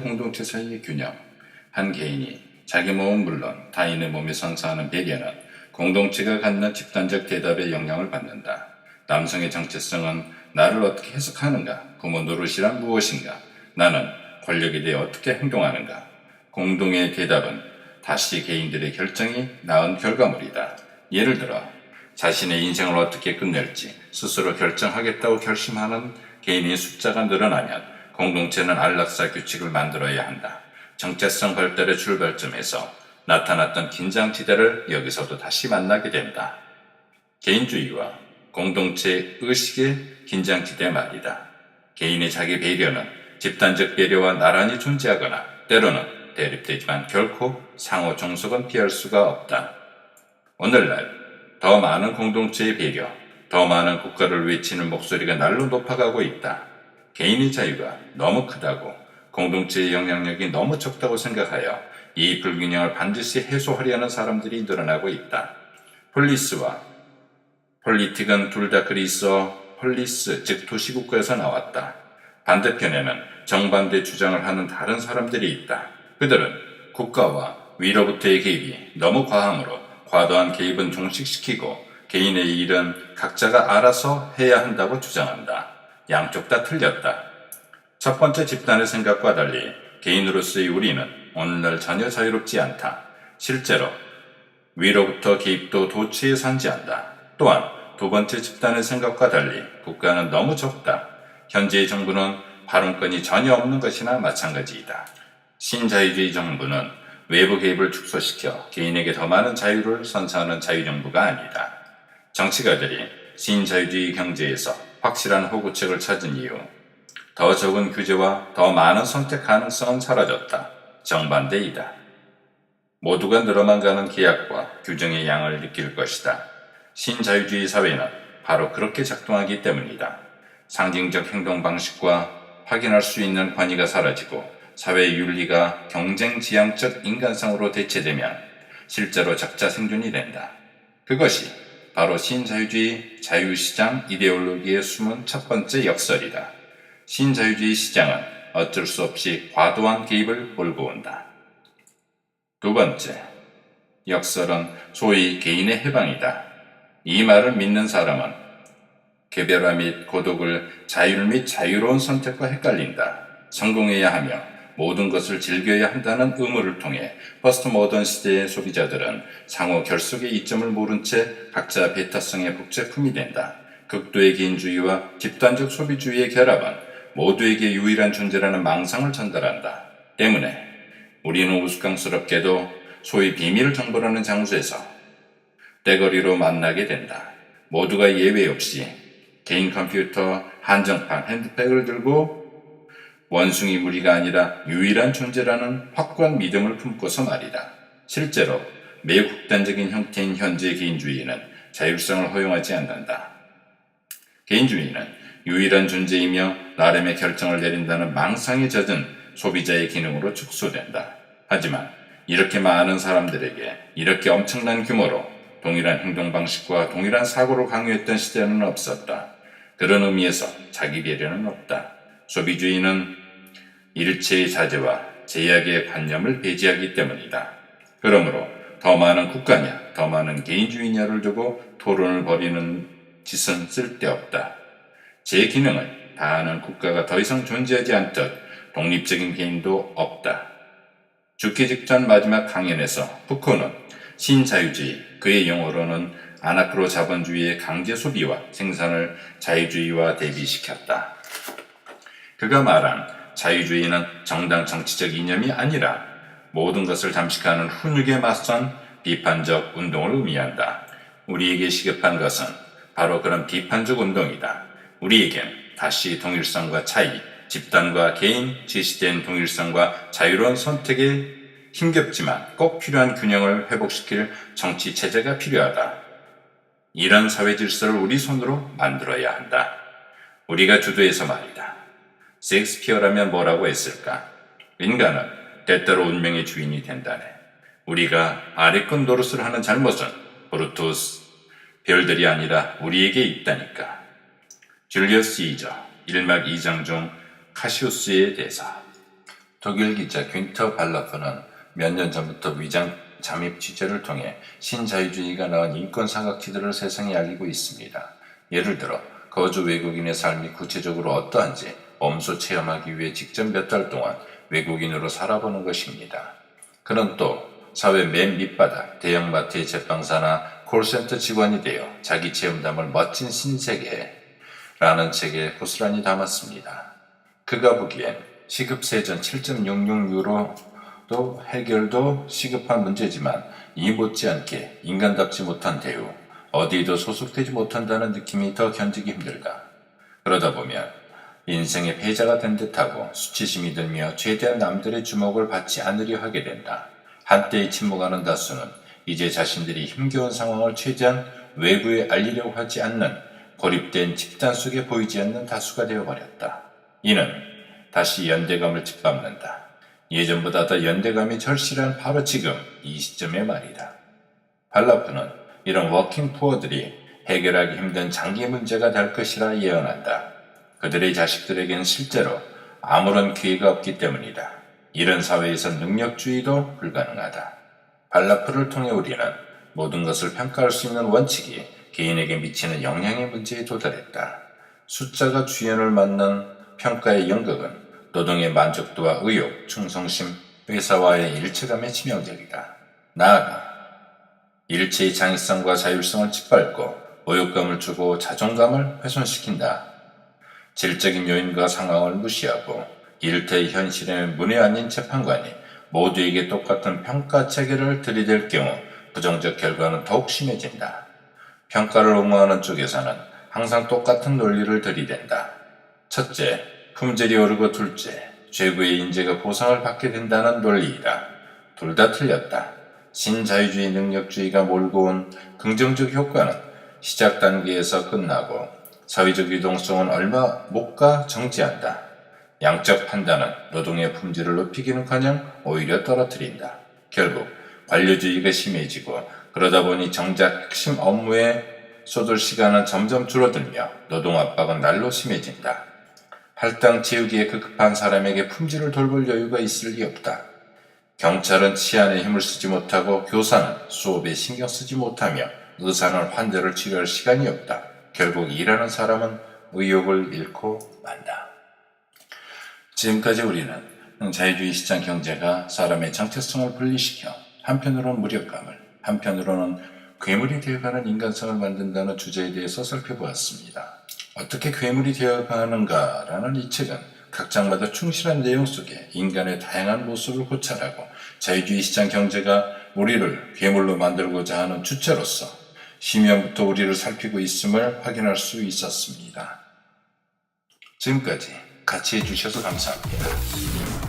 공동체 사이의 균형, 한 개인이 자기 몸은 물론 타인의 몸에 선사하는 배려는 공동체가 갖는 집단적 대답에 영향을 받는다. 남성의 정체성은 나를 어떻게 해석하는가? 부모 노릇이란 무엇인가? 나는 권력에 대해 어떻게 행동하는가? 공동의 대답은 다시 개인들의 결정이 낳은 결과물이다. 예를 들어 자신의 인생을 어떻게 끝낼지 스스로 결정하겠다고 결심하는 개인의 숫자가 늘어나면 공동체는 안락사 규칙을 만들어야 한다. 정체성 발달의 출발점에서 나타났던 긴장지대를 여기서도 다시 만나게 된다. 개인주의와 공동체 의식의 긴장지대 말이다. 개인의 자기 배려는 집단적 배려와 나란히 존재하거나 때로는 대립되지만 결코 상호 종속은 피할 수가 없다. 오늘날 더 많은 공동체의 배려, 더 많은 국가를 외치는 목소리가 날로 높아가고 있다. 개인의 자유가 너무 크다고 공동체의 영향력이 너무 적다고 생각하여 이 불균형을 반드시 해소하려는 사람들이 늘어나고 있다. 폴리스와 폴리틱은 둘 다 그리스어 폴리스, 즉 도시국가에서 나왔다. 반대편에는 정반대 주장을 하는 다른 사람들이 있다. 그들은 국가와 위로부터의 개입이 너무 과함으로 과도한 개입은 종식시키고 개인의 일은 각자가 알아서 해야 한다고 주장한다. 양쪽 다 틀렸다. 첫 번째 집단의 생각과 달리 개인으로서의 우리는 오늘날 전혀 자유롭지 않다. 실제로 위로부터 개입도 도처에 산지한다. 또한 두 번째 집단의 생각과 달리 국가는 너무 적다. 현재의 정부는 발언권이 전혀 없는 것이나 마찬가지이다. 신자유주의 정부는 외부 개입을 축소시켜 개인에게 더 많은 자유를 선사하는 자유정부가 아니다. 정치가들이 신자유주의 경제에서 확실한 호구책을 찾은 이유, 더 적은 규제와 더 많은 선택 가능성은 사라졌다. 정반대이다. 모두가 늘어만 가는 계약과 규정의 양을 느낄 것이다. 신자유주의 사회는 바로 그렇게 작동하기 때문이다. 상징적 행동 방식과 확인할 수 있는 권위가 사라지고 사회 윤리가 경쟁 지향적 인간성으로 대체되면 실제로 적자 생존이 된다. 그것이 바로 신자유주의 자유시장 이데올로기의 숨은 첫 번째 역설이다. 신자유주의 시장은 어쩔 수 없이 과도한 개입을 몰고 온다. 두 번째, 역설은 소위 개인의 해방이다. 이 말을 믿는 사람은 개별화 및 고독을 자율 및 자유로운 선택과 헷갈린다. 성공해야 하며 모든 것을 즐겨야 한다는 의무를 통해 퍼스트 모던 시대의 소비자들은 상호 결속의 이점을 모른 채 각자 배타성의 복제품이 된다. 극도의 개인주의와 집단적 소비주의의 결합은 모두에게 유일한 존재라는 망상을 전달한다. 때문에 우리는 우스꽝스럽게도 소위 비밀을 정벌하는 장소에서 떼거리로 만나게 된다. 모두가 예외 없이 개인 컴퓨터, 한정판, 핸드백을 들고 원숭이 무리가 아니라 유일한 존재라는 확고한 믿음을 품고서 말이다. 실제로 매우 극단적인 형태인 현재 개인주의는 자율성을 허용하지 않는다. 개인주의는 유일한 존재이며 나름의 결정을 내린다는 망상에 젖은 소비자의 기능으로 축소된다. 하지만 이렇게 많은 사람들에게 이렇게 엄청난 규모로 동일한 행동 방식과 동일한 사고를 강요했던 시대는 없었다. 그런 의미에서 자기 배려는 없다. 소비주의는 일체의 자제와 제약의 관념을 배제하기 때문이다. 그러므로 더 많은 국가냐, 더 많은 개인주의냐를 두고 토론을 벌이는 짓은 쓸데없다. 제 기능을 다하는 국가가 더 이상 존재하지 않듯 독립적인 개인도 없다. 죽기 직전 마지막 강연에서 푸코는 신자유주의, 그의 용어로는 아나크로 자본주의의 강제 소비와 생산을 자유주의와 대비시켰다. 그가 말한 자유주의는 정당 정치적 이념이 아니라 모든 것을 잠식하는 훈육에 맞선 비판적 운동을 의미한다. 우리에게 시급한 것은 바로 그런 비판적 운동이다. 우리에겐 다시 동일성과 차이, 집단과 개인, 제시된 동일성과 자유로운 선택에 힘겹지만 꼭 필요한 균형을 회복시킬 정치 체제가 필요하다. 이런 사회 질서를 우리 손으로 만들어야 한다. 우리가 주도해서 말이다. 섹스피어라면 뭐라고 했을까? 인간은 때때로 운명의 주인이 된다네. 우리가 아래권 노릇을 하는 잘못은 브루투스, 별들이 아니라 우리에게 있다니까. 줄리어스 이저 1막 2장 중 카시우스의 대사. 독일 기자 균터 발라프는 몇 년 전부터 위장 잠입 취재를 통해 신자유주의가 낳은 인권 사각지대를 세상에 알리고 있습니다. 예를 들어 거주 외국인의 삶이 구체적으로 어떠한지 엄소 체험하기 위해 직접 몇달 동안 외국인으로 살아보는 것입니다. 그는 또 사회 맨 밑바닥 대형마트의 제빵사나 콜센터 직원이 되어 자기 체험담을 멋진 신세계라는 책에 고스란히 담았습니다. 그가 보기엔 시급세전 7.66유로도 해결도 시급한 문제지만 이 못지않게 인간답지 못한 대우, 어디에도 소속되지 못한다는 느낌이 더 견디기 힘들다. 그러다 보면 인생의 패자가 된 듯하고 수치심이 들며 최대한 남들의 주목을 받지 않으려 하게 된다. 한때의 침묵하는 다수는 이제 자신들이 힘겨운 상황을 최대한 외부에 알리려고 하지 않는 고립된 집단 속에 보이지 않는 다수가 되어버렸다. 이는 다시 연대감을 짓밟는다. 예전보다 더 연대감이 절실한 바로 지금 이 시점의 말이다. 발라프는 이런 워킹 푸어들이 해결하기 힘든 장기 문제가 될 것이라 예언한다. 그들의 자식들에겐 실제로 아무런 기회가 없기 때문이다. 이런 사회에서 능력주의도 불가능하다. 발라프를 통해 우리는 모든 것을 평가할 수 있는 원칙이 개인에게 미치는 영향의 문제에 도달했다. 숫자가 주연을 맡는 평가의 연극은 노동의 만족도와 의욕, 충성심, 회사와의 일체감에 치명적이다. 나아가 일체의 창의성과 자율성을 짓밟고 모욕감을 주고 자존감을 훼손시킨다. 질적인 요인과 상황을 무시하고 일태의 현실에 문외 아닌 재판관이 모두에게 똑같은 평가 체계를 들이댈 경우 부정적 결과는 더욱 심해진다. 평가를 옹호하는 쪽에서는 항상 똑같은 논리를 들이댄다. 첫째, 품질이 오르고 둘째, 최고의 인재가 보상을 받게 된다는 논리이다. 둘 다 틀렸다. 신자유주의 능력주의가 몰고 온 긍정적 효과는 시작 단계에서 끝나고 사회적 유동성은 얼마 못 가 정지한다. 양적 판단은 노동의 품질을 높이기는커녕 오히려 떨어뜨린다. 결국 관료주의가 심해지고 그러다 보니 정작 핵심 업무에 쏟을 시간은 점점 줄어들며 노동 압박은 날로 심해진다. 할당 채우기에 급급한 사람에게 품질을 돌볼 여유가 있을 리 없다. 경찰은 치안에 힘을 쓰지 못하고 교사는 수업에 신경 쓰지 못하며 의사는 환자를 치료할 시간이 없다. 결국 일하는 사람은 의욕을 잃고 만다. 지금까지 우리는 자유주의 시장 경제가 사람의 정체성을 분리시켜 한편으로는 무력감을, 한편으로는 괴물이 되어가는 인간성을 만든다는 주제에 대해서 살펴보았습니다. 어떻게 괴물이 되어가는가라는 이 책은 각 장마다 충실한 내용 속에 인간의 다양한 모습을 고찰하고 자유주의 시장 경제가 우리를 괴물로 만들고자 하는 주체로서 심연부터 우리를 살피고 있음을 확인할 수 있었습니다. 지금까지 같이 해주셔서 감사합니다.